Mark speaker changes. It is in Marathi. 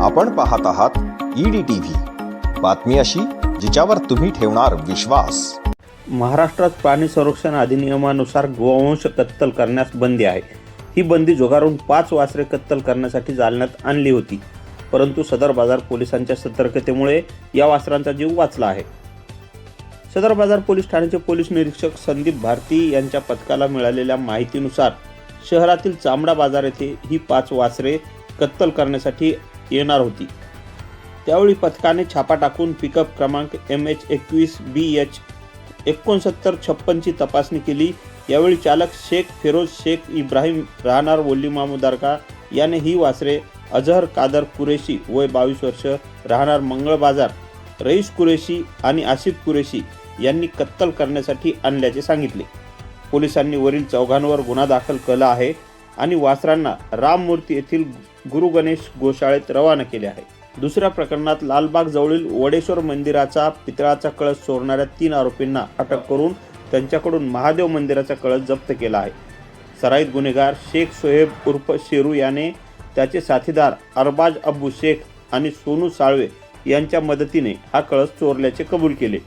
Speaker 1: आपण पाहत आहात ईडी टीव्ही बातमी अशी जिच्यावर तुम्ही ठेवणार विश्वास.
Speaker 2: महाराष्ट्रात प्राणी संरक्षण अधिनियमानुसार गोवंश कत्तल करण्यास बंदी आहे. ही बंदी झुगारून पाच वासरे कत्तल करण्यासाठी जालण्यात आणली होती. परंतु सदर बाजार पोलिसांच्या सतर्कतेमुळे या वासरांचा जीव वाचला आहे. सदर बाजार पोलीस ठाण्याचे पोलीस निरीक्षक संदीप भारती यांच्या पथकाला मिळालेल्या माहितीनुसार शहरातील चामडा बाजार येथे ही पाच वासरे कत्तल करण्यासाठी येणार होती. त्यावेळी पथकाने छापा टाकून पिकअप क्रमांक एम एच एकवीस बी एच एकोणसत्तर छप्पनची तपासणी केली. यावेळी चालक शेख फिरोज शेख इब्राहिम राहणार वल्ली मामुदारका याने ही वासरे अझहर कादर कुरेशी वय बावीस वर्ष राहणार मंगळ बाजार रईस कुरेशी आणि आसिफ कुरेशी यांनी कत्तल करण्यासाठी आणल्याचे सांगितले. पोलिसांनी वरील चौघांवर गुन्हा दाखल केला आहे आणि वासरांना राममूर्ती येथील गुरु गणेश गोशाळेत रवाना केले आहे. दुसऱ्या प्रकरणात लालबाग जवळील वडेश्वर मंदिराचा पितळाचा कळस चोरणाऱ्या तीन आरोपींना अटक करून त्यांच्याकडून महादेव मंदिराचा कळस जप्त केला आहे. सराईत गुन्हेगार शेख सोहेब उर्फ शेरू याने त्याचे साथीदार अरबाज अब्बू शेख आणि सोनू साळवे यांच्या मदतीने हा कळस चोरल्याचे कबूल केले.